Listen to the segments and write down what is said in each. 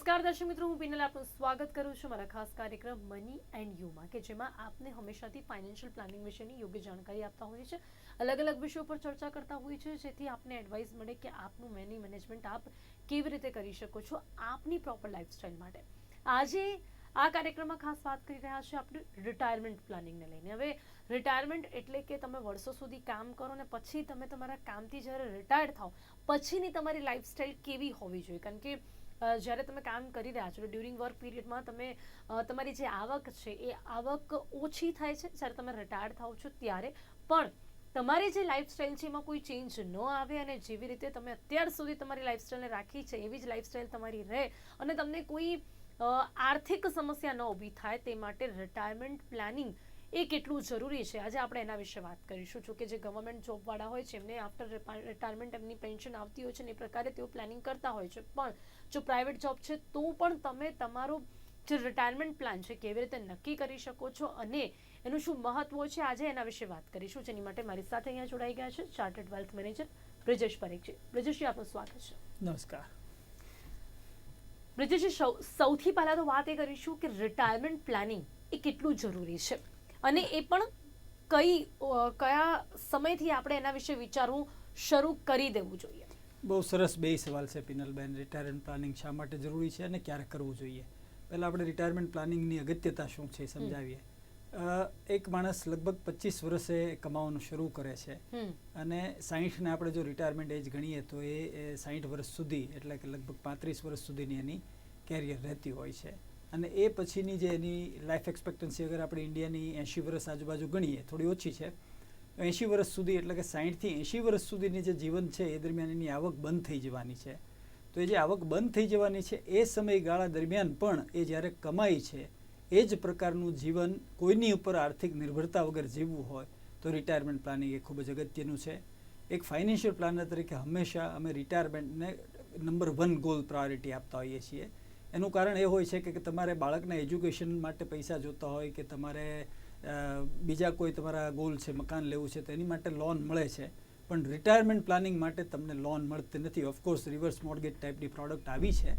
નમસ્કાર, દર્શક મિત્રો, હું પિનલ આપનું સ્વાગત કરું છું મારા ખાસ કાર્યક્રમ મની એન્ડ યુમાં કે જેમાં આપને હંમેશાથી ફાઇનાન્શિયલ પ્લાનિંગ વિશેની યોગ્ય જાણકારી આપતા હોઈએ છે અલગ અલગ વિષયો પર ચર્ચા કરતા હોઈએ છે જેથી આપને એડવાઇસ મળે કે આપનું મની મેનેજમેન્ટ આપ કેવી રીતે કરી શકો છો આપની પ્રોપર લાઇફસ્ટાઇલ માટે. આજે આ કાર્યક્રમમાં ખાસ વાત કરી રહ્યા છે આપણે રિટાયરમેન્ટ પ્લાનિંગને લઈને. હવે રિટાયરમેન્ટ એટલે કે તમે વર્ષો સુધી કામ કરો ને પછી તમે તમારા કામથી જ્યારે રિટાયર થાઓ, પછીની તમારી લાઇફસ્ટાઇલ કેવી હોવી જોઈએ? કારણ કે જ્યારે તમે કામ કરી રહ્યા છો ડ્યુરિંગ વર્ક પીરિયડમાં તમે તમારી જે આવક છે, એ આવક ઓછી થાય છે, જ્યારે તમે રિટાયર્ડ થાઓ છો ત્યારે. પણ તમારી જે લાઈફસ્ટાઈલ છે, એમાં કોઈ ચેન્જ ન આવે અને જેવી રીતે તમે અત્યાર સુધી તમારી લાઈફસ્ટાઈલને રાખી છે, એવી જ લાઈફસ્ટાઈલ તમારી રહે અને તમને કોઈ આર્થિક સમસ્યા ન ઊભી થાય તે માટે રિટાયરમેન્ટ પ્લાનિંગ એ કેટલું જરૂરી છે? આજે આપણે એના વિશે વાત કરીશું. જો કે જે ગવર્મેન્ટ જોબવાળા હોય છે એમને આફ્ટર રિટાયરમેન્ટ એમની પેન્શન આવતી હોય છે અને એ પ્રકારે તેઓ પ્લાનિંગ કરતા હોય છે. પણ જો પ્રાઇવેટ જોબ છે તો પણ તમે તમારો જે રિટાયરમેન્ટ પ્લાન છે કેવી રીતે નક્કી કરી શકો છો અને એનું શું મહત્વ છે આજે એના વિશે વાત કરીશું. જેની માટે મારી સાથે અહીંયા જોડાઈ ગયા છે chartered wealth manager Brijesh Parekhji. છે બ્રિજેશજી આપનું સ્વાગત છે. નમસ્કાર. બ્રિજેશજી સૌ સૌથી પહેલાં તો વાત એ કરીશું કે રિટાયરમેન્ટ પ્લાનિંગ એ કેટલું જરૂરી છે. અને એ પણ કઈ કયા સમયથી આપણે એના વિશે વિચારવું શરૂ કરી દેવું જોઈએ? બહુ સરસ બે સવાલ છે પિનલબેન. રિટાયરમેન્ટ પ્લાનિંગ શા માટે જરૂરી છે અને ક્યારે કરવું જોઈએ? પહેલાં આપણે રિટાયરમેન્ટ પ્લાનિંગની અગત્યતા શું છે સમજાવીએ. એક માણસ લગભગ પચીસ વર્ષે કમાવાનું શરૂ કરે છે. અને સાહીઠને આપણે જો રિટાયરમેન્ટ એજ ગણીએ તો એ સાહીઠ વર્ષ સુધી એટલે કે લગભગ પાંત્રીસ વર્ષ સુધીની એની કેરિયર રહેતી હોય છે. અને એ પછીની જે એની લાઈફ એક્સપેક્ટન્સી અગર આપણે ઇન્ડિયાની એંશી વર્ષ આજુબાજુ ગણીએ, થોડી ઓછી છે એંશી વર્ષ સુધી એટલે કે સાહીઠથી એંશી વર્ષ સુધીની જે જીવન છે એ દરમિયાન એની આવક બંધ થઈ જવાની છે. તો એ જે આવક બંધ થઈ જવાની છે, એ સમયગાળા દરમિયાન પણ એ જ્યારે કમાય છે, એ જ પ્રકારનું જીવન કોઈની ઉપર આર્થિક નિર્ભરતા વગર જીવવું હોય, તો રિટાયરમેન્ટ પ્લાનિંગ એ ખૂબ જ અગત્યનું છે. એક ફાઇનાન્શિયલ પ્લાનર તરીકે હંમેશા અમે રિટાયરમેન્ટને નંબર વન ગોલ પ્રાયોરિટી આપતા હોઈએ છીએ. એનું કારણ એ હોય છે કે તમારે બાળકના એજ્યુકેશન માટે પૈસા જોતા હોય કે તમારે બીજા કોઈ તમારા ગોલ છે, મકાન લેવું છે, તો એની માટે લોન મળે છે. પણ રિટાયરમેન્ટ પ્લાનિંગ માટે તમને લોન મળતી નથી. ઓફકોર્સ રિવર્સ મોર્ગેજ ટાઈપની પ્રોડક્ટ આવી છે,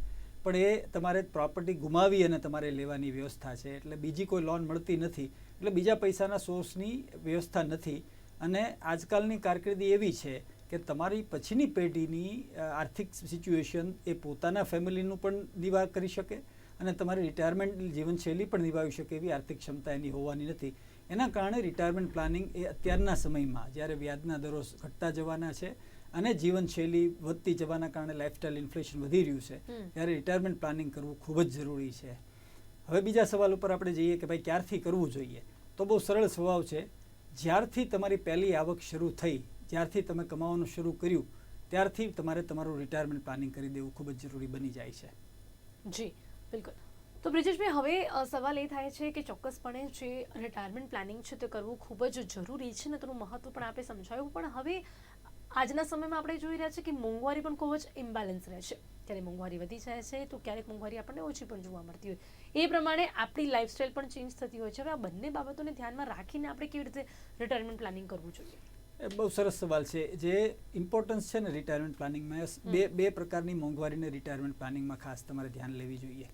પણ એ તમારે પ્રોપર્ટી ગુમાવી અને તમારે લેવાની વ્યવસ્થા છે. એટલે બીજી કોઈ લોન મળતી નથી. એટલે બીજા પૈસાના સોર્સની વ્યવસ્થા નથી. અને આજકાલની કારકિર્દી એવી છે કે તમારી પછીની પેઢીની આર્થિક સિચ્યુએશન એ પોતાના ફેમિલીનું પણ નિવાર કરી શકે અને તમારી રિટાયરમેન્ટ જીવનશૈલી પણ નિભાવી શકે એવી આર્થિક ક્ષમતા એની હોવાની નથી. એના કારણે રિટાયરમેન્ટ પ્લાનિંગ એ અત્યારના સમયમાં જ્યારે વ્યાજના દરો ઘટતા જવાના છે અને જીવનશૈલી વધતી જવાના કારણે લાઇફસ્ટાઇલ ઇન્ફ્લેશન વધી રહ્યું છે ત્યારે રિટાયરમેન્ટ પ્લાનિંગ કરવું ખૂબ જ જરૂરી છે. હવે બીજા સવાલ ઉપર આપણે જઈએ કે ભાઈ ક્યારથી કરવું જોઈએ? તો બહુ સરળ સ્વભાવ છે. જ્યારથી તમારી પહેલી આવક શરૂ થઈ જ્યારથી તમે કમાવાનું શરૂ કર્યું, ત્યારથી તમારે તમારું રિટાયરમેન્ટ પ્લાનિંગ કરી દેવું ખૂબ જ જરૂરી બની જાય છે. જી, બિલકુલ. તો બ્રિજેશભાઈ હવે સવાલ એ થાય છે કે ચોક્કસપણે જે રિટાયરમેન્ટ પ્લાનિંગ છે તે કરવું ખૂબ જ જરૂરી છે ને તેનું મહત્વ પણ આપે સમજાયું, પણ હવે આજના સમયમાં આપણે જોઈ રહ્યા છે કે મોંઘવારી પણ ખૂબ જ ઇમ્બેલેન્સ રહે છે. ક્યારેક મોંઘવારી વધી જાય છે તો ક્યારેક મોંઘવારી આપણને ઓછી પણ જોવા મળતી હોય. એ પ્રમાણે આપણી લાઈફસ્ટાઈલ પણ ચેન્જ થતી હોય છે. હવે આ બંને બાબતોને ધ્યાનમાં રાખીને આપણે કેવી રીતે રિટાયરમેન્ટ પ્લાનિંગ કરવું જોઈએ? બહુ સરસ સવાલ છે. જે ઇમ્પોર્ટન્સ છે ને રિટાયરમેન્ટ પ્લાનિંગમાં બે બે પ્રકારની મોંઘવારીને રિટાયરમેન્ટ પ્લાનિંગમાં ખાસ તમારે ધ્યાન લેવી જોઈએ.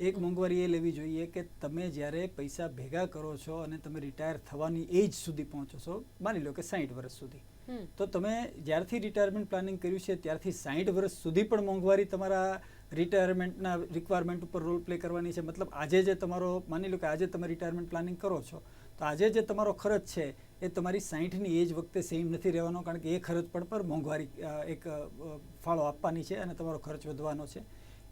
એક મોંઘવારી એ લેવી જોઈએ કે તમે જ્યારે પૈસા ભેગા કરો છો અને તમે રિટાયર થવાની એજ સુધી પહોંચો છો માની લો કે સાઠ વર્ષ સુધી. તો તમે જ્યારથી રિટાયરમેન્ટ પ્લાનિંગ કર્યું છે ત્યારથી સાઠ વર્ષ સુધી પણ મોંઘવારી તમારા રિટાયરમેન્ટના રિક્વાયરમેન્ટ ઉપર રોલ પ્લે કરવાની છે. મતલબ આજે જે તમારો માની લો કે આજે તમે રિટાયરમેન્ટ પ્લાનિંગ કરો છો તો આજે જે તમારો ખર્ચ છે એ તમારી સાઠની એજ વખતે સેમ નથી રહેવાનો કારણ કે એ ખર્ચ પણ પર મોંઘવારી એક ફાળો આપવાની છે અને તમારો ખર્ચ વધવાનો છે.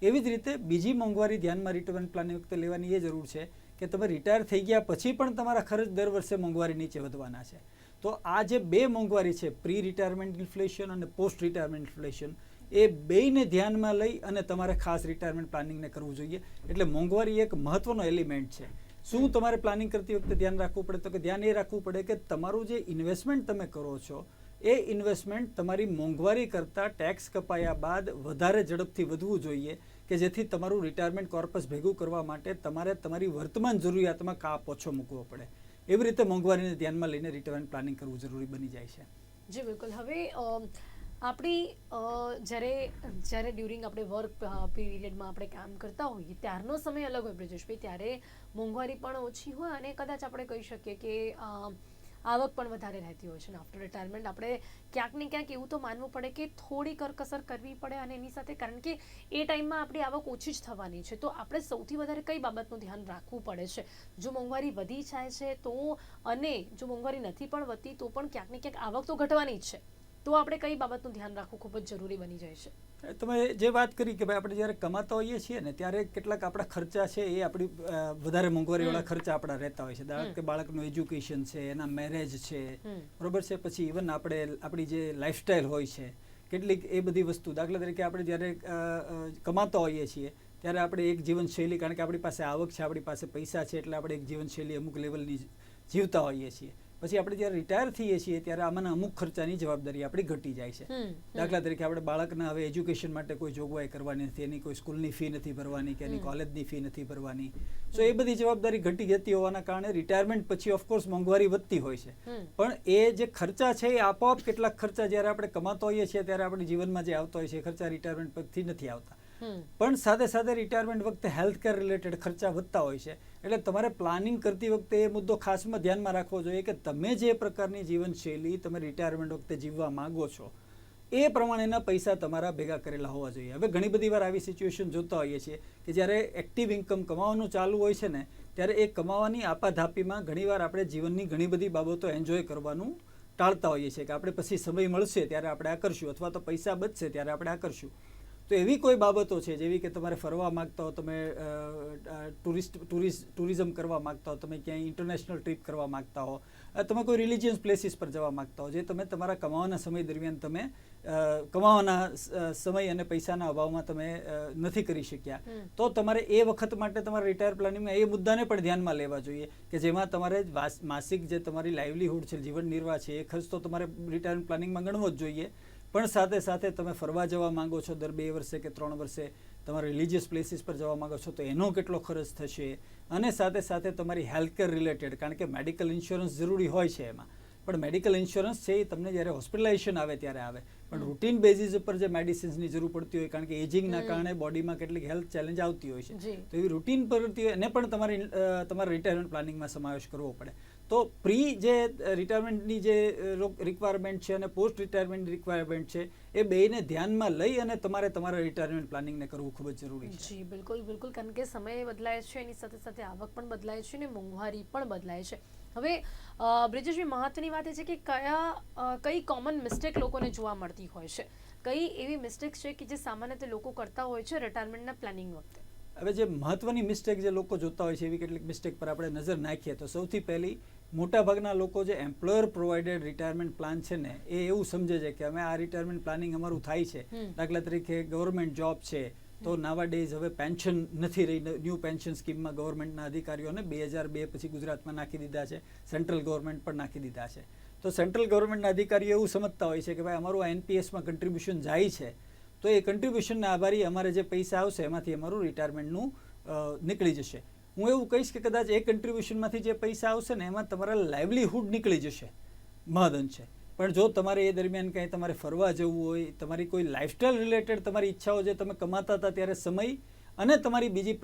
એવી જ રીતે બીજી મોંઘવારી ધ્યાનમાં રિટાયરમેન્ટ પ્લાનિંગ વખતે લેવાની એ જરૂર છે કે તમે રિટાયર થઈ ગયા પછી પણ તમારા ખર્ચ દર વર્ષે મોંઘવારી નીચે વધવાના છે. તો આ જે બે મોંઘવારી છે પ્રી રિટાયરમેન્ટ ઇન્ફ્લેશન અને પોસ્ટ રિટાયરમેન્ટ ઇન્ફ્લેશન એ બેયને ધ્યાનમાં લઈ અને તમારે ખાસ રિટાયરમેન્ટ પ્લાનિંગને કરવું જોઈએ. એટલે મોંઘવારી એક મહત્વનો એલિમેન્ટ છે. શું તમારે પ્લાનિંગ કરતી વખતે ધ્યાન રાખવું પડે? તો કે ધ્યાન એ રાખવું પડે કે તમારું જે ઇન્વેસ્ટમેન્ટ તમે કરો છો, એ ઇન્વેસ્ટમેન્ટ તમારી મોંઘવારી કરતાં ટેક્સ કપાયા બાદ વધારે ઝડપથી વધવું જોઈએ કે જેથી તમારું રિટાયરમેન્ટ કોર્પસ ભેગું કરવા માટે તમારે તમારી વર્તમાન જરૂરિયાતમાં કાપ ઓછો મૂકવો પડે. એવી રીતે મોંઘવારીને ધ્યાનમાં લઈને રિટાયરમેન્ટ પ્લાનિંગ કરવું જરૂરી બની જાય છે. જી, બિલકુલ. હવે આપણી જ્યારે જ્યારે ડ્યુરિંગ આપણે વર્ક પીરિયડમાં આપણે કામ કરતા હોઈએ, ત્યારનો સમય અલગ હોય બ્રજેશભાઈ. ત્યારે મોંઘવારી પણ ઓછી હોય અને કદાચ આપણે કહી શકીએ કે આવક પણ વધારે રહેતી હોય છે. ને આફ્ટર રિટાયરમેન્ટ આપણે ક્યાંક ને ક્યાંક એવું તો માનવું પડે કે થોડી કરકસર કરવી પડે અને એની સાથે કારણ કે એ ટાઈમમાં આપણી આવક ઓછી જ થવાની છે. તો આપણે સૌથી વધારે કઈ બાબતનું ધ્યાન રાખવું પડે છે? જો મોંઘવારી વધી જાય છે તો અને જો મોંઘવારી નથી પણ વધતી તો પણ ક્યાંક ને ક્યાંક આવક તો ઘટવાની જ છે. તો આપણે કઈ બાબતનું ધ્યાન રાખવું ખૂબ જ જરૂરી બની જાય છે. તમે જે વાત કરી કે ભાઈ આપણે જ્યારે કમાતા હોઈએ છીએ ને ત્યારે કેટલાક આપણા ખર્ચા છે એ આપણી વધારે મોંઘવારીવાળા ખર્ચા આપણા રહેતા હોય છે. દાખલા કે બાળકનું એજ્યુકેશન છે એના મેરેજ છે બરોબર છે? પછી ઇવન આપણે આપણી જે લાઈફસ્ટાઈલ હોય છે કેટલીક એ બધી વસ્તુ દાખલા તરીકે આપણે જ્યારે કમાતા હોઈએ છીએ ત્યારે આપણે એક જીવનશૈલી કારણ કે આપણી પાસે આવક છે આપણી પાસે પૈસા છે એટલે આપણે એક જીવનશૈલી અમુક લેવલની જીવતા હોઈએ છીએ. પછી આપણે જ્યારે રિટાયર થઈએ છીએ ત્યારે આમાંના અમુક ખર્ચાની જવાબદારી આપણી ઘટી જાય છે. દાખલા તરીકે આપણે બાળકના હવે એજ્યુકેશન માટે કોઈ જોગવાઈ કરવાની નથી એની કોઈ સ્કૂલની ફી નથી ભરવાની કે એની કોલેજની ફી નથી ભરવાની. સો એ બધી જવાબદારી ઘટી જતી હોવાના કારણે રિટાયરમેન્ટ પછી ઓફકોર્સ મોંઘવારી વધતી હોય છે. પણ એ જે ખર્ચા છે એ આપોઆપ કેટલાક ખર્ચા જ્યારે આપણે કમાતો હોઈએ છીએ ત્યારે આપણે જીવનમાં જે આવતા હોય છે એ ખર્ચા રિટાયરમેન્ટ પરથી નથી આવતા. પણ સાથે સાથે રિટાયરમેન્ટ વખતે હેલ્થ કેર રિલેટેડ ખર્ચા વધતા હોય છે. એટલે તમારે પ્લાનિંગ કરતી વખતે એ મુદ્દો ખાસમાં ધ્યાનમાં રાખવો જોઈએ કે તમે જે પ્રકારની જીવનશૈલી તમે રિટાયરમેન્ટ વખતે જીવવા માંગો છો, એ પ્રમાણેના પૈસા તમારા ભેગા કરેલા હોવા જોઈએ. હવે ઘણી બધી વાર આવી સિચ્યુએશન જોતા હોઈએ છીએ કે જ્યારે એક્ટિવ ઇન્કમ કમાવાનું ચાલુ હોય છે ને, ત્યારે એ કમાવાની આપાધાપીમાં ઘણીવાર આપણે જીવનની ઘણી બધી બાબતો એન્જોય કરવાનું ટાળતા હોઈએ છીએ કે આપણે પછી સમય મળશે ત્યારે આપણે આ કરશું અથવા તો પૈસા બચશે ત્યારે આપણે આ કરશું. તો એવી કોઈ બાબતો છે જેવી કે તમારે ફરવા માંગતા હો તમે ટુરિસ્ટ ટુરિસ્ટ ટુરિઝમ કરવા માંગતા હો તમે ક્યાંય ઇન્ટરનેશનલ ટ્રીપ કરવા માગતા હો તમે કોઈ રિલિજિયસ પ્લેસીસ પર જવા માંગતા હો જે તમે તમારા કમાવાના સમય દરમિયાન તમે કમાવાના સમય અને પૈસાના અભાવમાં તમે નથી કરી શક્યા. તો તમારે એ વખત માટે તમારા રિટાયર પ્લાનિંગમાં એ મુદ્દાને પણ ધ્યાનમાં લેવા જોઈએ કે જેમાં તમારે માસિક જે તમારી લાઇવલીહુડ છે જીવન નિર્વાહ છે એ ખર્ચ તો તમારે રિટાયર પ્લાનિંગમાં ગણવો જ જોઈએ. પણ સાથે સાથે તમે ફરવા જવા માંગો છો દર બે વર્ષે કે ત્રણ વર્ષે તમારે રિલિજિયસ પ્લેસીસ પર જવા માંગો છો તો એનો કેટલો ખર્ચ થશે? અને સાથે સાથે તમારી હેલ્થકેર રિલેટેડ કારણ કે મેડિકલ ઇન્સ્યોરન્સ જરૂરી હોય છે એમાં. પણ મેડિકલ ઇન્સ્યોરન્સ છે એ તમને જ્યારે હોસ્પિટલાઇઝેશન આવે ત્યારે આવે. પણ. રૂટીન બેઝિસ ઉપર જે મેડિસિન્સની જરૂર પડતી હોય કારણ કે એજિંગના કારણે બોડીમાં કેટલીક હેલ્થ ચેલેન્જ આવતી હોય છે. તો એવી રૂટીન પ્રવૃત્તિઓ એને પણ તમારી તમારા રિટાયરમેન્ટ પ્લાનિંગમાં સમાવેશ કરવો પડે. તો પ્રી જે રિટાયરમેન્ટની જે રિક્વાયરમેન્ટ છે અને પોસ્ટ રિટાયરમેન્ટ રિક્વાયરમેન્ટ છે એ બેને ધ્યાનમાં લઈ અને તમારે તમારા રિટાયરમેન્ટ પ્લાનિંગને કરવું ખૂબ જ જરૂરી છે. જી બિલકુલ બિલકુલ. કારણ કે સમય બદલાય છે એની સાથે સાથે આવક પણ બદલાય છે અને મોંઘવારી પણ બદલાય છે. હવે બ્રિજેશભાઈ મહત્વની વાત એ છે કે કયા કઈ કોમન મિસ્ટેક લોકોને જોવા મળતી હોય છે? કઈ એવી મિસ્ટેક છે કે જે સામાન્ય તે લોકો કરતા હોય છે રિટાયરમેન્ટના પ્લાનિંગ વખતે? હવે જે મહત્વની મિસ્ટેક જે લોકો જોતા હોય છે એવી કેટલીક મિસ્ટેક પર આપણે નજર નાખીએ તો સૌથી પહેલી મોટાભાગના લોકો જે એમ્પ્લોયર પ્રોવાઇડેડ રિટાયરમેન્ટ પ્લાન છે ને એ એવું સમજે છે કે અમે આ રિટાયરમેન્ટ પ્લાનિંગ અમારું થાય છે. દાખલા તરીકે ગવર્મેન્ટ જોબ છે તો નાવા ડેઝ હવે પેન્શન નથી રહી ન્યૂ પેન્શન સ્કીમમાં ગવર્મેન્ટના અધિકારીઓને બે હજાર બે પછી ગુજરાતમાં નાખી દીધા છે સેન્ટ્રલ ગવર્મેન્ટ પણ નાખી દીધા છે. તો સેન્ટ્રલ ગવર્મેન્ટના અધિકારીઓ એવું સમજતા હોય છે કે ભાઈ અમારું એનપીએસમાં કન્ટ્રીબ્યુશન જાય છે તો એ કન્ટ્રીબ્યુશનના આભારી અમારે જે પૈસા આવશે એમાંથી અમારું રિટાયરમેન્ટનું નીકળી જશે. હું એવું કહીશ કે કદાચ એ કન્ટ્રીબ્યુશનમાંથી જે પૈસા આવશે ને, એમાં તમારા લાઇવલીહુડ નીકળી જશે. મહદઅંશે પણ જો તમારે એ દરમિયાન કંઈ તમારે ફરવા જવું હોય, તમારી કોઈ લાઇફસ્ટાઈલ રિલેટેડ તમારી ઈચ્છાઓ જે તમે કમાતા હતા ત્યારે સમય અને તમારી બીજી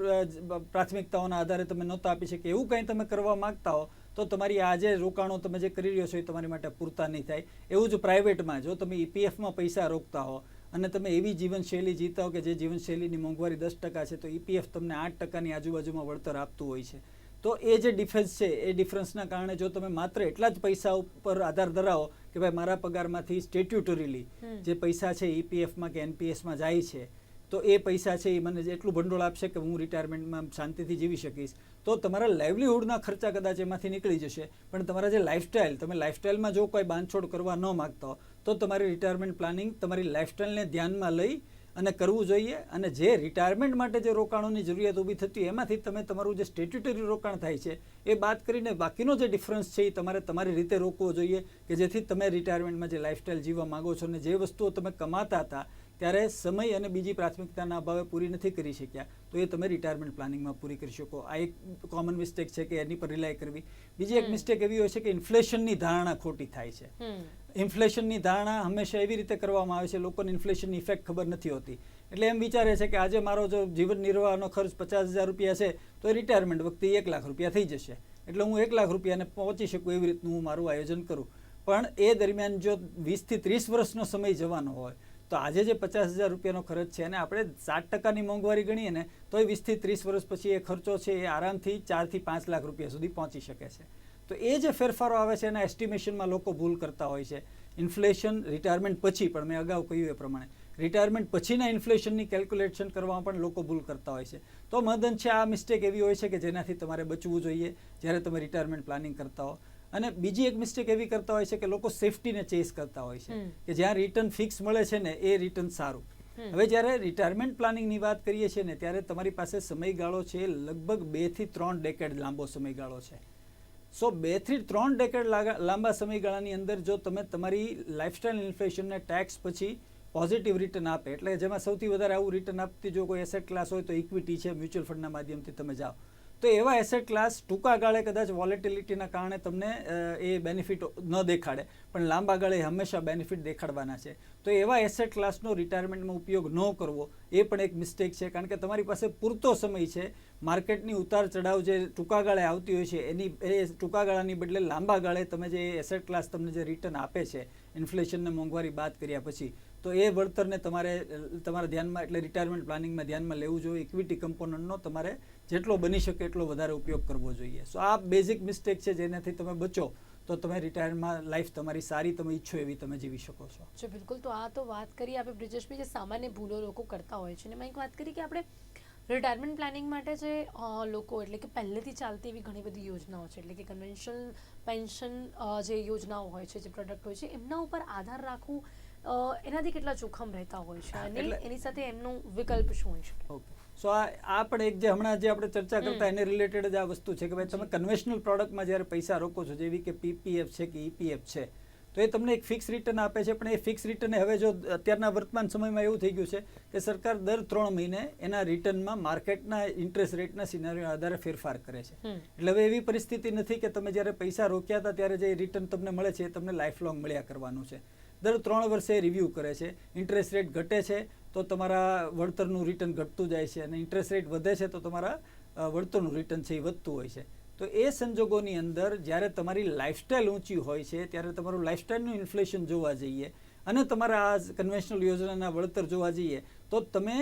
પ્રાથમિકતાઓના આધારે તમે નહોતા આપી શકે એવું કંઈ તમે કરવા માંગતા હો, તો તમારી આજે રોકાણો તમે જે કરી રહ્યો છો એ તમારી માટે પૂરતા નહીં થાય. એવું જ પ્રાઇવેટમાં જો તમે ઈપીએફમાં પૈસા રોકતા હો અને તમે એવી જીવનશૈલી જીતાઓ હો કે જે જીવનશૈલીની મોંઘવારી દસ ટકા છે તો ઈપીએફ તમને આઠ ટકાની આજુબાજુમાં વળતર આપતું હોય છે. તો એ જે ડિફરન્સ છે એ ડિફરન્સના કારણે જો તમે માત્ર એટલા જ પૈસા ઉપર આધાર ધરાવો કે ભાઈ મારા પગારમાંથી સ્ટેટ્યુટરીલી જે પૈસા છે ઈપીએફમાં કે એનપીએસમાં જાય છે તો એ પૈસા છે એ મને એટલું ભંડોળ આપશે કે હું રિટાયરમેન્ટમાં શાંતિથી જીવી શકીશ. તો તમારા લાઇવલીહુડના ખર્ચા કદાચ એમાંથી નીકળી જશે, પણ તમારા જે લાઇફસ્ટાઈલ તમે લાઇફસ્ટાઈલમાં જો કોઈ બાંધછોડ કરવા ન માગતા તો તમારી રિટાયરમેન્ટ પ્લાનિંગ તમારી લાઇફસ્ટાઈલને ધ્યાનમાં લઈ અને કરવું જોઈએ અને જે રિટાયરમેન્ટ માટે જે રોકાણોની જરૂરિયાત ઊભી થતી એમાંથી તમે તમારું જે સ્ટેટ્યુટરી રોકાણ થાય છે, એ બાદ કરીને બાકીનો જે ડિફરન્સ છે એ તમારે તમારી રીતે રોકવો જોઈએ કે જેથી તમે રિટાયરમેન્ટમાં જે લાઇફસ્ટાઈલ જીવવા માંગો છો અને જે વસ્તુઓ તમે કમાતા હતા ત્યારે સમય અને બીજી પ્રાથમિકતાના અભાવે પૂરી નથી કરી શક્યા. તો એ તમે રિટાયરમેન્ટ પ્લાનિંગમાં પૂરી કરી શકો. આ એક કોમન મિસ્ટેક છે કે એની પર રિલાય કરવી. બીજી એક મિસ્ટેક એવી હોય છે કે ઇન્ફ્લેશનની ધારણા ખોટી થાય છે. ઇન્ફ્લેશનની ધારણા હંમેશા એવી રીતે કરવામાં આવે છે લોકોને ઇન્ફ્લેશનની ઇફેક્ટ ખબર નથી હોતી. એટલે એમ વિચારે છે કે આજે મારો જો જીવન નિર્વાહનો ખર્ચ પચાસ હજાર રૂપિયા છે તો એ રિટાયરમેન્ટ વખતે એક લાખ રૂપિયા થઈ જશે. એટલે હું એક લાખ રૂપિયાને પહોંચી શકું એવી રીતનું હું મારું આયોજન કરું. પણ એ દરમિયાન જો વીસથી ત્રીસ વર્ષનો સમય જવાનો હોય તો આજે જે પચાસ હજાર રૂપિયાનો ખર્ચ છે અને આપણે સાત ટકાની મોંઘવારી ગણીએ ને તો એ વીસથી ત્રીસ વર્ષ પછી એ ખર્ચો છે એ આરામથી ચારથી પાંચ લાખ રૂપિયા સુધી પહોંચી શકે છે. તો એ જે ફેરફારો આવે છે એના એસ્ટિમેશનમાં લોકો ભૂલ કરતા હોય છે. ઇન્ફ્લેશન રિટાયરમેન્ટ પછી, પણ મેં અગાઉ કહ્યું એ પ્રમાણે. રિટાયરમેન્ટ પછીના ઇન્ફ્લેશનની કેલ્ક્યુલેશન કરવામાં પણ લોકો ભૂલ કરતા હોય છે. તો મદન છે, આ મિસ્ટેક એવી હોય છે કે જેનાથી તમારે બચવું જોઈએ. જ્યારે તમે રિટાયરમેન્ટ પ્લાનિંગ કરતા હો અને બીજી એક મિસ્ટેક એવી કરતા હોય છે કે લોકો સેફટીને ચેસ કરતા હોય છે. કે જ્યાં રિટર્ન ફિક્સ મળે છે ને એ રિટર્ન સારું. હવે જ્યારે રિટાયરમેન્ટ પ્લાનિંગની વાત કરીએ છીએ ને ત્યારે તમારી પાસે સમયગાળો છે લગભગ બેથી ત્રણ ડેકેડ લાંબો સમયગાળો છે. સો બેથી ત્રણ ડેકેડ લાંબા સમયગાળાની અંદર જો તમે તમારી લાઇફસ્ટાઇલ ઇન્ફ્લેશનને ટેક્સ પછી પોઝિટિવ રિટર્ન આપે એટલે જેમાં સૌથી વધારે આવું રિટર્ન આપતી જો કોઈ એસેટ ક્લાસ હોય તો ઇક્વિટી છે મ્યુચ્યુઅલ ફંડના માધ્યમથી તમે જાઓ. તો એવા એસેટ ક્લાસ ટૂંકા ગાળે કદાચ વોલેટિલિટીના કારણે તમને એ બેનિફિટ ન દેખાડે. પણ લાંબા ગાળે હંમેશા બેનિફિટ દેખાડવાના છે. તો એવા એસેટ ક્લાસનો રિટાયરમેન્ટમાં ઉપયોગ ન કરવો, એ પણ એક મિસ્ટેક છે. કારણ કે તમારી પાસે પૂરતો સમય છે. માર્કેટની ઉતાર ચઢાવ જે ટૂંકા ગાળે આવતી હોય છે, એની, એ ટૂંકા ગાળાની બદલે લાંબા ગાળે તમે જે એસેટ ક્લાસ તમને જે રિટર્ન આપે છે ઇન્ફ્લેશનને મોંઘવારી બાદ કર્યા પછી, તો એ વળતરને તમારે, તમારા ધ્યાનમાં એટલે રિટાયરમેન્ટ પ્લાનિંગમાં ધ્યાનમાં લેવું જોઈએ. ઇક્વિટી કમ્પોનન્ટનો તમારે જેટલો બની શકે એટલો વધારે ઉપયોગ કરવો જોઈએ. સો આ બેઝિક મિસ્ટેક છે જેનાથી તમે બચો તો તમે રિટાયરમાં લાઈફ તમારી સારી તમે ઈચ્છો એવી તમે જીવી શકો છો. જો બિલકુલ તો આ તો વાત કરી આપણે બ્રિજેશભાઈ જે સામાન્ય ભૂલો લોકો કરતા હોય છે. અને મેં એક વાત કરી કે આપણે રિટાયરમેન્ટ પ્લાનિંગ માટે જે લોકો એટલે કે પહેલેથી ચાલતી એવી ઘણી બધી યોજનાઓ છે. એટલે કે કન્વેન્શનલ પેન્શન જે યોજનાઓ હોય છે જે પ્રોડક્ટ હોય છે એમના ઉપર આધાર રાખવું એનાથી કેટલા જોખમ રહેતા હોય છે અને એની સાથે એમનું વિકલ્પ શું હોય છે ઓકે. સો આ આ પણ એક જે હમણાં જે આપણે ચર્ચા કરતા એને રિલેટેડ જ આ વસ્તુ છે કે ભાઈ તમે કન્વેન્શનલ પ્રોડક્ટમાં જ્યારે પૈસા રોકો છો જેવી કે પીપીએફ છે કે ઈપીએફ છે તો એ તમને એક ફિક્સ રિટર્ન આપે છે પણ એ ફિક્સ રિટર્ન હવે જો અત્યારના વર્તમાન સમયમાં એવું થઈ ગયું છે કે સરકાર દર ત્રણ મહિને એના રિટર્નમાં માર્કેટના ઇન્ટરેસ્ટ રેટના સિનારીઓ આધારે ફેરફાર કરે છે. એટલે હવે એવી પરિસ્થિતિ નથી કે તમે જ્યારે પૈસા રોક્યા હતા ત્યારે જે રિટર્ન તમને મળે છે એ તમને લાઈફ લોંગ મળ્યા કરવાનું છે. દર ત્રણ વર્ષે રિવ્યૂ કરે છે ઇન્ટરેસ્ટ રેટ ઘટે છે તો તમારા વળતરનું રિટર્ન ઘટતું જાય છે અને ઇન્ટરેસ્ટ રેટ વધે છે તો તમારા વળતરનું રિટર્ન છે એ વધતું હોય છે. તો એ સંજોગોની અંદર જ્યારે તમારી લાઇફસ્ટાઇલ ઊંચી હોય છે, ત્યારે તમારું લાઇફસ્ટાઇલનું ઇન્ફ્લેશન જોવા જઈએ અને તમારા આ કન્વેન્શનલ યોજનાના વળતર જોવા જઈએ, તો તમે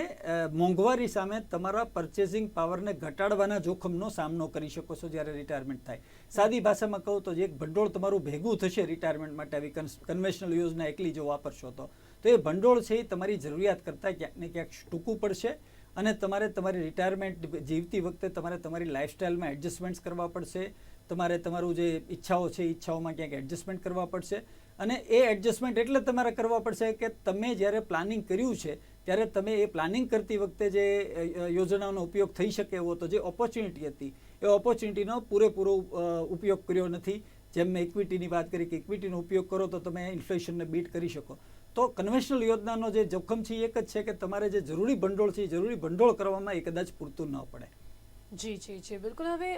મોંઘવારી સામે તમારા પરચેસિંગ પાવરને ઘટાડવાના જોખમનો સામનો કરી શકો છો જ્યારે રિટાયરમેન્ટ થાય. સાદી ભાષામાં કહું તો જે એક ભંડોળ તમારું ભેગું થશે રિટાયરમેન્ટ માટે, આવી કન્વેન્શનલ યોજના એકલી જો વાપરશો તો. તો એ ભંડોળ છે એ તમારી જરૂરિયાત કરતાં ક્યાંક ને ક્યાંક ટૂંકું પડશે અને તમારે તમારી રિટાયરમેન્ટ જીવતી વખતે તમારે તમારી લાઇફસ્ટાઇલમાં એડજસ્ટમેન્ટ્સ કરવા પડશે. તમારે તમારું જે ઈચ્છાઓ છે ઈચ્છાઓમાં ક્યાંક એડજસ્ટમેન્ટ કરવા પડશે. અને એ એડજસ્ટમેન્ટ એટલે તમારે કરવા પડશે કે તમે જ્યારે પ્લાનિંગ કર્યું છે, ત્યારે તમે એ પ્લાનિંગ કરતી વખતે જે યોજનાઓનો ઉપયોગ થઈ શકે એવો હતો જે ઓપોર્ચ્યુનિટી હતી, એ ઓપોર્ચ્યુનિટીનો પૂરેપૂરો ઉપયોગ કર્યો નથી. જેમ મેં ઇક્વિટીની વાત કરી કે ઇક્વિટીનો ઉપયોગ કરો તો તમે ઇન્ફ્લેશનને બીટ કરી શકો. તો કન્વેન્શનલ યોજનાનો જે જોખમ છે એક જ છે કે તમારે જે જરૂરી ભંડોળ છે જરૂરી ભંડોળ કરવામાં એ કદાચ પૂરતું ન પડે. જી જી જી, બિલકુલ. હવે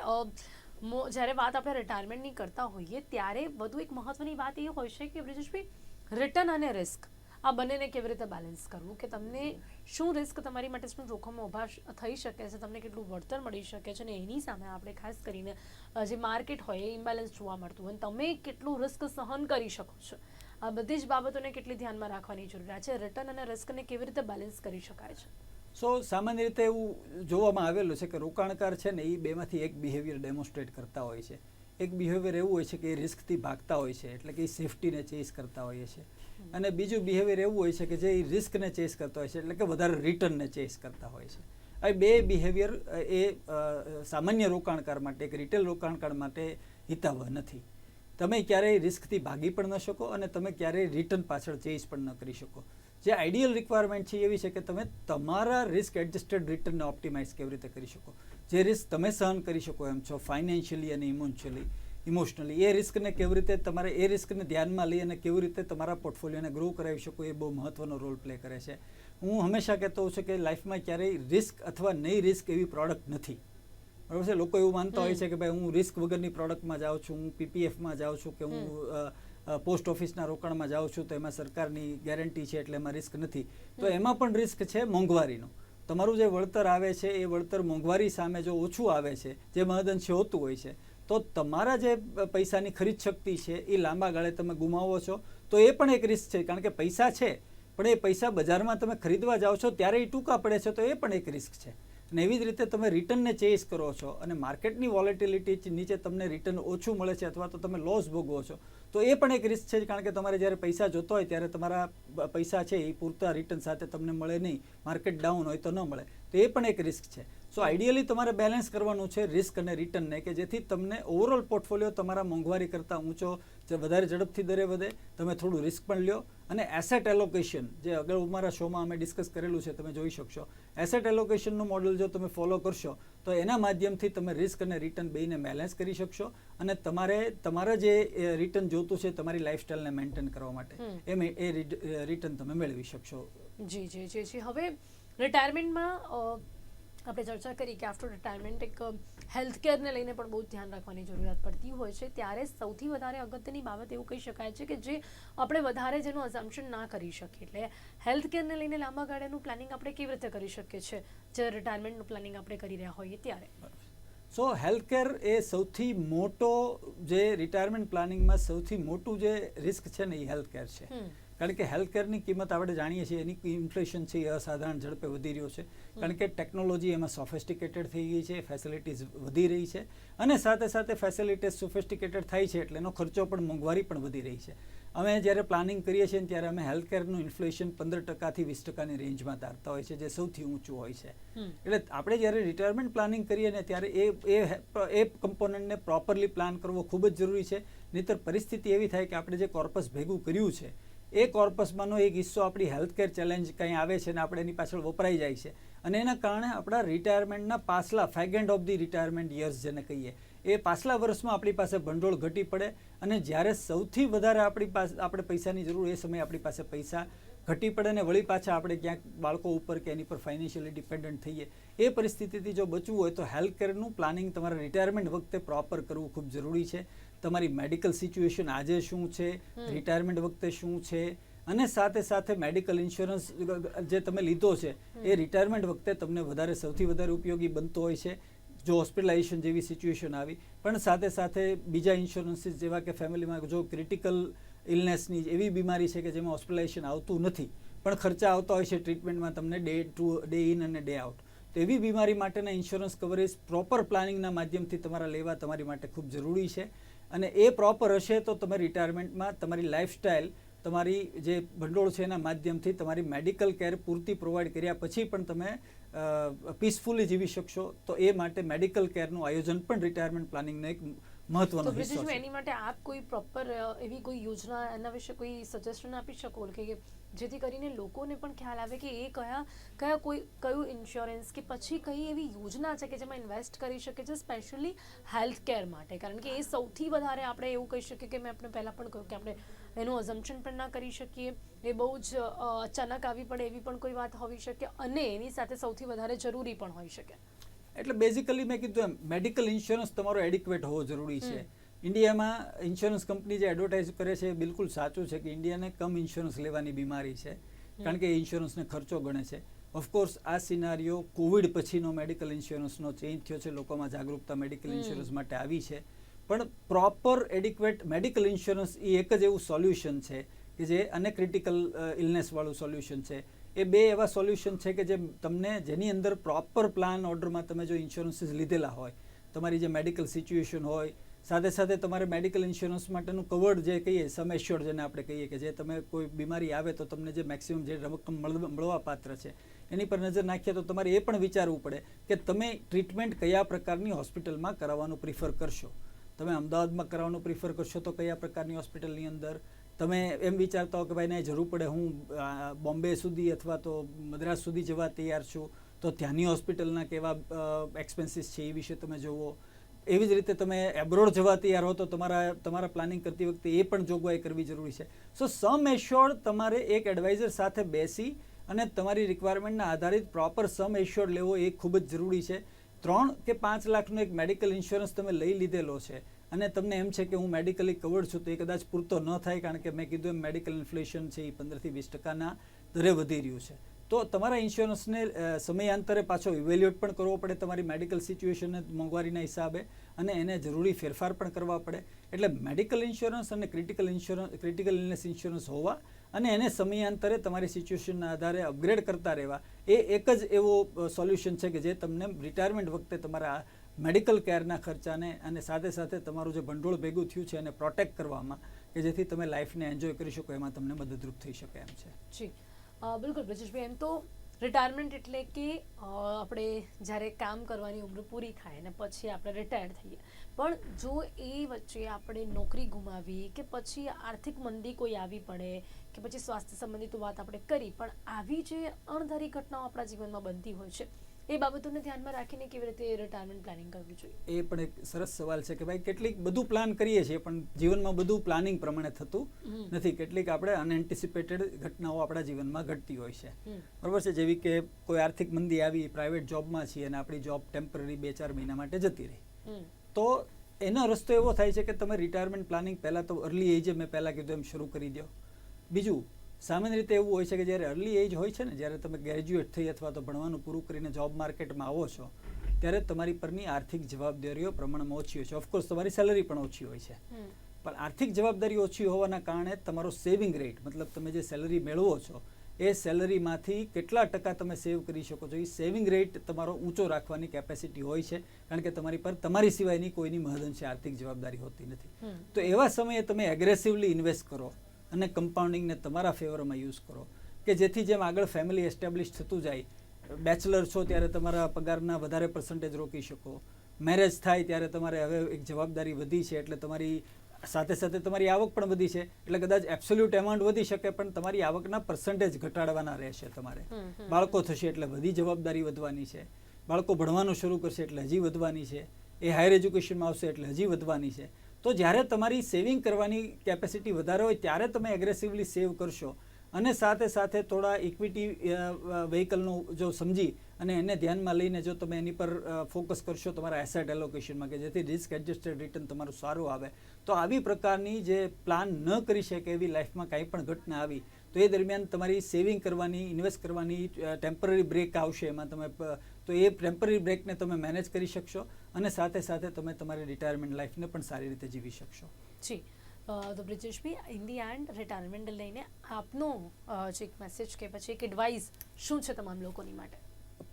જ્યારે વાત આપણે રિટાયરમેન્ટની કરતા હોઈએ ત્યારે વધુ એક મહત્વની વાત એ હોય છે કે બ્રિજેશભાઈ રિટર્ન અને રિસ્ક આ બંનેને કેવી રીતે બેલેન્સ કરવું? કે તમને શું રિસ્ક તમારી માટે શું જોખમો ઊભા થઈ શકે છે? તમને કેટલું વળતર મળી શકે છે? અને એની સામે આપણે ખાસ કરીને જે માર્કેટ હોય એ ઇમ્બેલેન્સ જોવા મળતું હોય. તમે કેટલું રિસ્ક સહન કરી શકો છો? આ બધી જ બાબતોને કેટલી ધ્યાનમાં રાખવાની જરૂરિયાત છે? રિટર્ન અને રિસ્કને કેવી રીતે બેલેન્સ કરી શકાય છે? સો સામાન્ય રીતે એવું જોવામાં આવેલું છે કે રોકાણકાર છે ને એ બેમાંથી એક બિહેવિયર ડેમોન્સ્ટ્રેટ કરતા હોય છે. એક બિહેવિયર એવું હોય છે કે એ રિસ્કથી ભાગતા હોય છે એટલે કે એ સેફટીને ચેસ કરતા હોઈએ છે. અને બીજું બિહેવિયર એવું હોય છે કે જે એ રિસ્કને ચેસ કરતા હોય છે એટલે કે વધારે રિટર્નને ચેસ કરતા હોય છે. આ બે બિહેવિયર એ સામાન્ય રોકાણકાર માટે એક રિટેલ રોકાણકાર માટે હિતાવહ નથી. તમે ક્યારેય રિસ્કથી ભાગી પણ ન શકો અને તમે ક્યારેય રિટર્ન પાછળ ચેઇઝ પણ ન કરી શકો. જે આઈડિયલ રિક્વાયરમેન્ટ છે એવી છે કે તમે તમારા રિસ્ક એડજસ્ટેડ રિટર્નને ઓપ્ટિમાઇઝ કેવી રીતે કરી શકો. જે રિસ્ક તમે સહન કરી શકો એમ છો ફાઇનાન્શિયલી અને ઇમોશનલી ઇમોશનલી એ રિસ્કને કેવી રીતે તમારે, એ રિસ્કને ધ્યાનમાં લઈ અને કેવી રીતે તમારા પોર્ટફોલિયોને ગ્રો કરાવી શકો એ બહુ મહત્ત્વનો રોલ પ્લે કરે છે. હું હંમેશા કહેતો હોઉં છું કે લાઈફમાં ક્યારેય રિસ્ક અથવા નહીં રિસ્ક એવી પ્રોડક્ટ નથી. બરાબર છે લોકો એવું માનતા હોય છે કે ભાઈ હું રિસ્ક વગરની પ્રોડક્ટમાં જાઉં છું હું પીપીએફમાં જાઉં છું કે હું પોસ્ટ ઓફિસના રોકાણમાં જાઉં છું તો એમાં સરકારની ગેરંટી છે એટલે એમાં રિસ્ક નથી. તો એમાં પણ રિસ્ક છે મોંઘવારીનો. તમારું જે વળતર આવે છે એ વળતર મોંઘવારી સામે જો ઓછું આવે છે જે મહદઅંશે હોતું હોય છે તો તમારા જે પૈસાની ખરીદ શક્તિ છે એ લાંબા ગાળે તમે ગુમાવો છો તો એ પણ એક રિસ્ક છે કારણ કે પૈસા છે પણ એ પૈસા બજારમાં તમે ખરીદવા જાઓ છો ત્યારે એ ટૂંકા પડે છે તો એ પણ એક રિસ્ક છે. અને એવી જ રીતે તમે રિટર્નને ચેઝ કરો છો અને માર્કેટની વોલેટિલિટી નીચે તમને રિટર્ન ઓછું મળે છે અથવા તો તમે લોસ ભોગવો છો, તો એ પણ એક રિસ્ક છે કારણ કે તમારે જ્યારે પૈસા જોતો હોય ત્યારે તમારા પૈસા છે એ પૂરતા રિટર્ન સાથે તમને મળે નહીં, માર્કેટ ડાઉન હોય તો ન મળે, તો એ પણ એક રિસ્ક છે. સો આઈડિયલી તમારે બેલેન્સ કરવાનું છે રિસ્ક અને રિટર્નને કે જેથી તમને ઓવરઓલ પોર્ટફોલિયો તમારા મોંઘવારી કરતાં ઊંચો જે વધારે ઝડપથી દરે વધે તમે થોડું રિસ્ક પણ લ્યો. અને એસેટ એલોકેશન જે અગાઉ અમારા શોમાં અમે ડિસ્કસ કરેલું છે તમે જોઈ શકશો. એસેટ એલોકેશનનું મોડલ જો તમે ફોલો કરશો તો એના માધ્યમથી તમે રિસ્ક અને રિટર્ન બેને બેલેન્સ કરી શકશો અને તમારે તમારા જે રિટર્ન જોતું છે તમારી લાઇફસ્ટાઇલને મેન્ટેન કરવા માટે એમ એ- રિટર્ન તમે મેળવી શકશો. જી જી જી જી. હવે રિટાયરમેન્ટમાં આપણે ચર્ચા કરી કે આફ્ટર રિટાયરમેન્ટ એક હેલ્થ કેરને લઈને પણ બહુ ધ્યાન રાખવાની જરૂરિયાત પડતી હોય છે. ત્યારે સૌથી વધારે અગત્યની બાબત એવું કહી શકાય છે કે જે આપણે વધારે જેનું અઝમ્પશન ના કરી શકીએ. એટલે હેલ્થ કેરને લઈને લાંબા ગાળાનું પ્લાનિંગ આપણે કેવી રીતે કરી શકીએ છીએ? જે રિટાયરમેન્ટનું પ્લાનિંગ આપણે કરી રહ્યા હોઈએ ત્યારે. સો હેલ્થ કેર એ સૌથી મોટો જે રિટાયરમેન્ટ પ્લાનિંગમાં સૌથી મોટું જે રિસ્ક છે ને એ હેલ્થ કેર છે. કારણ કે હેલ્થ કેરની કિંમત આપણે જાણીએ છીએ એની ઇન્ફ્લેશન છે એ અસાધારણ ઝડપે વધી રહ્યો છે. કારણ કે ટેકનોલોજી એમાં સોફિસ્ટિકેટેડ થઈ ગઈ છે ફેસિલિટીઝ વધી રહી છે અને સાથે સાથે ફેસિલિટીઝ સોફિસ્ટિકેટેડ થાય છે એટલે એનો ખર્ચો પણ મોંઘવારી પણ વધી રહી છે. અમે જ્યારે પ્લાનિંગ કરીએ છીએ ત્યારે અમે હેલ્થ કેરનું ઇન્ફ્લેશન પંદર ટકાથી વીસ ટકાની રેન્જમાં ધારતા હોય છે જે સૌથી ઊંચું હોય છે. એટલે આપણે જ્યારે રિટાયરમેન્ટ પ્લાનિંગ કરીએ ને ત્યારે એ એ એ કમ્પોનન્ટને પ્રોપરલી પ્લાન કરવો ખૂબ જ જરૂરી છે. નહીતર પરિસ્થિતિ એવી થાય કે આપણે જે કોર્પસ ભેગું કર્યું છે એ કોર્પસમાંનો એક હિસ્સો આપણી હેલ્થકેર ચેલેન્જ કંઈ આવે છે ને આપણે એની પાછળ વપરાઈ જાય છે. અને એના કારણે આપણા રિટાયરમેન્ટના પાછલા fag end of the retirement years જેને કહીએ, એ પાછલા વર્ષમાં આપણી પાસે ભંડોળ ઘટી પડે અને જ્યારે સૌથી વધારે આપણી પાસે, આપણે પૈસાની જરૂર એ સમયે આપણી પાસે પૈસા ઘટી પડે ને વળી પાછા આપણે ક્યાંક બાળકો ઉપર કે એની પર ફાઇનાન્શિયલી ડિપેન્ડન્ટ થઈએ એ પરિસ્થિતિથી જો બચવું હોય તો હેલ્થ કેરનું પ્લાનિંગ તમારા રિટાયરમેન્ટ વખતે પ્રોપર કરવું ખૂબ જરૂરી છે. તમારી મેડિકલ સિચ્યુએશન આજે શું છે રિટાયરમેન્ટ વખતે શું છે અને સાથે સાથે મેડિકલ ઇન્સ્યોરન્સ જે તમે લીધો છે એ રિટાયરમેન્ટ વખતે તમને વધારે સૌથી વધારે ઉપયોગી બનતો હોય છે જો હોસ્પિટલાઇઝેશન જેવી સિચ્યુએશન આવી. પણ સાથે સાથે બીજા ઇન્સ્યોરન્સીસ જેવા કે ફેમિલીમાં જો ક્રિટિકલ ઇલનેસની એવી બીમારી છે કે જેમાં હોસ્પિટલાઇઝેશન આવતું નથી, પણ ખર્ચા આવતા હોય છે ટ્રીટમેન્ટમાં તમને ડે ટુ ડે ઇન અને ડે આઉટ તો એવી બીમારી માટેના ઇન્સ્યોરન્સ કવરેજ પ્રોપર પ્લાનિંગના માધ્યમથી તમારા લેવા તમારી માટે ખૂબ જરૂરી છે. અને એ પ્રોપર હશે તો તમે રિટાયરમેન્ટમાં તમારી લાઇફસ્ટાઇલ તમારી જે ભંડોળ છે એના માધ્યમથી તમારી મેડિકલ કેર પૂરતી પ્રોવાઈડ કર્યા પછી પણ તમે પીસફુલી જીવી શકશો. તો એ માટે મેડિકલ કેરનું આયોજન પણ રિટાયરમેન્ટ પ્લાનિંગનો એક મહત્વનો હિસ્સો છે. એની માટે આપ કોઈ પ્રોપર એવી કોઈ યોજના એના વિશે કોઈ સજેશન આપી શકો? કે જેથી કરીને લોકોને પણ ખ્યાલ આવે કે એ કયા કયા કોઈ કયું ઇન્સ્યોરન્સ કે પછી કઈ એવી યોજના છે કે જેમાં ઇન્વેસ્ટ કરી શકે છે સ્પેશિયલી હેલ્થ કેર માટે? કારણ કે એ સૌથી વધારે આપણે એવું કહી શકીએ કે મેં આપણે પહેલાં પણ કહ્યું કે આપણે એનું અઝમ્પશન પણ ના કરી શકીએ. એ બહુ જ અચાનક આવી પડે એવી પણ કોઈ વાત હોવી શકે અને એની સાથે સૌથી વધારે જરૂરી પણ હોઈ શકે. એટલે બેઝિકલી મેં કીધું એમ મેડિકલ ઇન્સ્યોરન્સ તમારો એડિક્વેટ હોવો જરૂરી છે. ઇન્ડિયામાં ઇન્સ્યોરન્સ કંપની જે એડવર્ટાઇઝ કરે છે એ બિલકુલ સાચું છે કે ઇન્ડિયાને કમ ઇન્સ્યોરન્સ લેવાની બીમારી છે. કારણ કે એ ઇન્સ્યોરન્સને ખર્ચો ગણે છે. ઓફકોર્સ આ સિનારીઓ કોવિડ પછીનો મેડિકલ ઇન્સ્યોરન્સનો ચેન્જ થયો છે. લોકોમાં જાગૃતતા મેડિકલ ઇન્સ્યોરન્સ માટે આવી છે. પણ પ્રોપર એડિક્વેટ મેડિકલ ઇન્સ્યોરન્સ એ એક જ એવું સોલ્યુશન છે કે જે અનેક ક્રિટિકલ ઇલનેસવાળું સોલ્યુશન છે. એ બે એવા સોલ્યુશન છે કે જે તમને જેની અંદર પ્રોપર પ્લાન ઓર્ડરમાં તમે જો ઇન્સ્યોરન્સીસ લીધેલા હોય, તમારી જે મેડિકલ સિચ્યુએશન હોય, સાથે સાથે તમારે મેડિકલ ઇન્સ્યોરન્સ માટેનું કવર્ડ જે કહીએ સમેશ્યોર જેને આપણે કહીએ કે જે તમે કોઈ બીમારી આવે તો તમને જે મેક્સિમમ જે રકમ મળવા પાત્ર છે, એની પર નજર નાખીએ તો તમારે એ પણ વિચારવું પડે કે તમે ટ્રીટમેન્ટ કયા પ્રકારની હોસ્પિટલમાં કરાવવાનું પ્રિફર કરશો. તમે અમદાવાદમાં કરાવવાનું પ્રિફર કરશો તો કયા પ્રકારની હોસ્પિટલની અંદર? તમે એમ વિચારતા હો કે ભાઈ, નહીં, જરૂર પડે હું બોમ્બે સુધી અથવા તો મદ્રાસ સુધી જવા તૈયાર છું, તો ત્યાંની હોસ્પિટલના કેવા એક્સપેન્સીસ છે એ વિશે તમે જુઓ એવી જ રીતે તમે એબ્રોડ જવા તૈયાર હો, તો તમારા તમારા પ્લાનિંગ કરતી વખતે એ પણ જોગવાઈ કરવી જરૂરી છે. સો સમ એશ્યોર્ડ તમારે એક એડવાઇઝર સાથે બેસી અને તમારી રિક્વાયરમેન્ટના આધારિત પ્રોપર સમ એશ્યોર્ડ લેવો એ ખૂબ જ જરૂરી છે. ત્રણ કે પાંચ લાખનો એક મેડિકલ ઇન્સ્યોરન્સ તમે લઈ લીધેલો છે. અને તમને એમ છે કે હું મેડિકલી કવર્ડ છું, તો એ કદાચ પૂરતો ન થાય, કારણ કે મેં કીધું એમ મેડિકલ ઇન્ફ્લેશન છે એ પંદરથી વીસ ટકાના દરે વધી રહ્યું છે. તો તમારા ઇન્સ્યોરન્સને સમયાંતરે પાછો ઇવેલ્યુએટ પણ કરવો પડે તમારી મેડિકલ સિચ્યુએશનને મોંઘવારીના હિસાબે, અને એને જરૂરી ફેરફાર પણ કરવા પડે. એટલે મેડિકલ ઇન્સ્યોરન્સ અને critical insurance critical illness insurance હોવા અને એને સમયાંતરે તમારી સિચ્યુએશનના આધારે અપગ્રેડ કરતા રહેવા, એ એક જ એવો સોલ્યુશન છે કે જે તમને રિટાયરમેન્ટ વખતે તમારા મેડિકલ કેરના ખર્ચાને અને સાથે સાથે તમારું જે ભંડોળ ભેગું થયું છે એને પ્રોટેક્ટ કરવામાં કે જેથી તમે લાઈફને એન્જોય કરી શકો, એમાં તમને મદદરૂપ થઈ શકે એમ છે. જી. બિલકુલ, બ્રજેશભાઈ, એમ તો રિટાયરમેન્ટ એટલે કે આપણે જ્યારે કામ કરવાની ઉંમર પૂરી થાય ને પછી આપણે રિટાયર થઈએ. પણ જો એ વચ્ચે આપણે નોકરી ગુમાવી કે પછી આર્થિક મંદી કોઈ આવી પડે કે પછી સ્વાસ્થ્ય સંબંધિત વાત આપણે કરી, પણ આવી જે અણધારી ઘટનાઓ આપણા જીવનમાં બનતી હોય છે એ બાબતોને ધ્યાનમાં રાખીને કેવી રીતે રિટાયરમેન્ટ પ્લાનિંગ કરવું જોઈએ? એ પણ એક સરસ સવાલ છે કે ભાઈ કેટલીક બધું પ્લાન કરીએ છીએ પણ જીવનમાં બધું પ્લાનિંગ પ્રમાણે થતું નથી. કેટલીક આપણે અનએન્ટિસિપેટેડ ઘટનાઓ આપણા જીવનમાં ઘટતી હોય છે. બરાબર છે? જેવી કે કોઈ આર્થિક મંદી આવી પ્રાઇવેટ જોબમાં છીએ અને આપણી જોબ ટેમ્પરરી બે ચાર મહિના માટે જતી રહી. તો એનો રસ્તો એવો થાય છે કે તમે રિટાયરમેન્ટ પ્લાનિંગ પહેલાં તો અર્લી એજે મેં પહેલાં કીધું એમ શરૂ કરી દો બીજું સામાન્ય રીતે એવું હોય છે કે જ્યારે અર્લી એજ હોય છે ને જ્યારે તમે ગ્રેજ્યુએટ થઈ અથવા તો ભણવાનું પૂરું કરીને જોબ માર્કેટમાં આવો છો ત્યારે તમારી પરની આર્થિક જવાબદારીઓ પ્રમાણમાં ઓછી હોય છે. ઓફકોર્સ તમારી સેલરી પણ ઓછી હોય છે. પણ આર્થિક જવાબદારી ઓછી હોવાના કારણે તમારો સેવિંગ રેટ મતલબ તમે જે સેલરી મેળવો છો એ સેલરીમાંથી કેટલા ટકા તમે સેવ કરી શકો છો? એ સેવિંગ રેટ તમારો ઊંચો રાખવાની કેપેસિટી હોય છે કારણ કે તમારી પર તમારી સિવાયની કોઈની મહદઅંશે આર્થિક જવાબદારી હોતી નથી. તો એવા સમયે તમે એગ્રેસિવલી ઇન્વેસ્ટ કરો. અને કમ્પાઉન્ડિંગને તમારા ફેવરમાં યુઝ કરો. કે જેથી જેમ આગળ ફેમિલી એસ્ટેબ્લિશ થતું જાય બેચલર છો ત્યારે તમારા પગારના વધારે પર્સન્ટેજ રોકી શકો. મેરેજ થાય ત્યારે તમારે હવે એક જવાબદારી વધી છે એટલે તમારી સાથે સાથે તમારી આવક પણ વધી છે એટલે કદાચ એબ્સોલ્યુટ એમાઉન્ટ વધી શકે પણ તમારી આવકના પર્સન્ટેજ ઘટાડવાના રહેશે તમારે. બાળકો થશે એટલે બધી જવાબદારી વધવાની છે. બાળકો ભણવાનું શરૂ કરશે એટલે હજી વધવાની છે. એ હાયર એજ્યુકેશનમાં આવશે એટલે હજી વધવાની છે. તો જ્યારે તમારી સેવિંગ કરવાની કેપેસિટી વધારે હોય, ત્યારે તમે એગ્રેસિવલી સેવ કરશો. અને સાથે સાથે થોડા ઇક્વિટી વ્હીકલનું જો સમજી અને એને ધ્યાનમાં લઈને જો તમે એની પર ફોકસ કરશો તમારા એસેટ એલોકેશનમાં કે જેથી રિસ્ક એડજસ્ટેડ રિટર્ન તમારું સારું આવે. તો આવી પ્રકારની જે પ્લાન ન કરી શકે એવી લાઈફમાં કાંઈ પણ ઘટના આવી, તો એ દરમિયાન તમારી સેવિંગ કરવાની ઇન્વેસ્ટ કરવાની ટેમ્પરરી બ્રેક આવશે એમાં તમે તો એ ટેમ્પરરી બ્રેકને તમે મેનેજ કરી શકશો. અને સાથે સાથે તમે તમારી રિટાયરમેન્ટ લાઈફને પણ સારી રીતે જીવી શકશો. જી. તો Brijeshbhai in the end retirement લઈને આપનો જે એક મેસેજ કે પછી એક એડવાઇસ શું છે તમામ લોકોની માટે?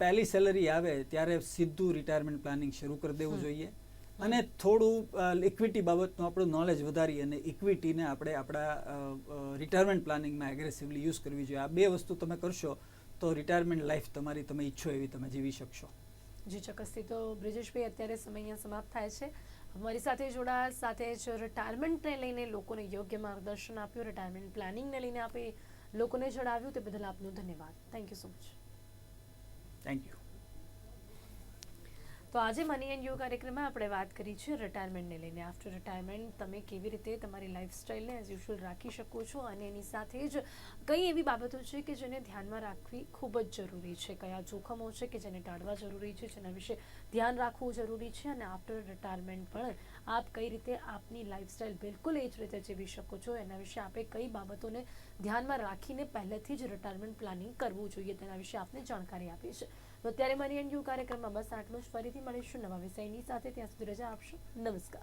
પહેલી સેલરી આવે ત્યારે સીધું રિટાયરમેન્ટ પ્લાનિંગ શરૂ કરી દેવું જોઈએ. અને થોડું ઇક્વિટી બાબતનું આપણું નોલેજ વધારી અને ઇક્વિટીને આપણે આપણા રિટાયરમેન્ટ પ્લાનિંગમાં એગ્રેસિવલી યુઝ કરવી જોઈએ. આ બે વસ્તુ તમે કરશો તો રિટાયરમેન્ટ લાઈફ તમારી તમે ઈચ્છો એવી તમે જીવી શકશો. જી ચોક્કસથી તો બ્રિજેશભાઈ અત્યારે સમય અહીંયા સમાપ્ત થાય છે. અમારી સાથે જોડાયા સાથે જ રિટાયરમેન્ટને લઈને લોકોને યોગ્ય માર્ગદર્શન આપ્યું રિટાયરમેન્ટ પ્લાનિંગને લઈને આપે લોકોને જણાવ્યું, તે બદલ આપનું ધન્યવાદ. Thank you so much thank you તો આજે મની એન્ડ યુ કાર્યક્રમમાં આપણે વાત કરી છે રિટાયરમેન્ટને લઈને. આફ્ટર રિટાયરમેન્ટ તમે કેવી રીતે તમારી લાઈફસ્ટાઈલને એઝ યુઝ્યુઅલ રાખી શકો છો અને એની સાથે જ કઈ એવી બાબતો છે કે જેને ધ્યાનમાં રાખવી ખૂબ જ જરૂરી છે? કયા જોખમો છે કે જેને ટાળવા જરૂરી છે, જેના વિશે ધ્યાન રાખવું જરૂરી છે? અને આફ્ટર રિટાયરમેન્ટ પણ આપ કઈ રીતે આપની લાઈફસ્ટાઈલ બિલકુલ એ જ રીતે જીવી શકો છો? એના વિશે આપે કઈ બાબતોને ધ્યાનમાં રાખીને પહેલેથી જ રિટાયરમેન્ટ પ્લાનિંગ કરવું જોઈએ? તેના વિશે આપને જાણકારી આપી છે તો અત્યારે મારી યુ કાર્યક્રમમાં બસ આટલું જ. ફરીથી મળીશું નવા વિષયની સાથે. ત્યાં સુધી રજા આપશો. નમસ્કાર.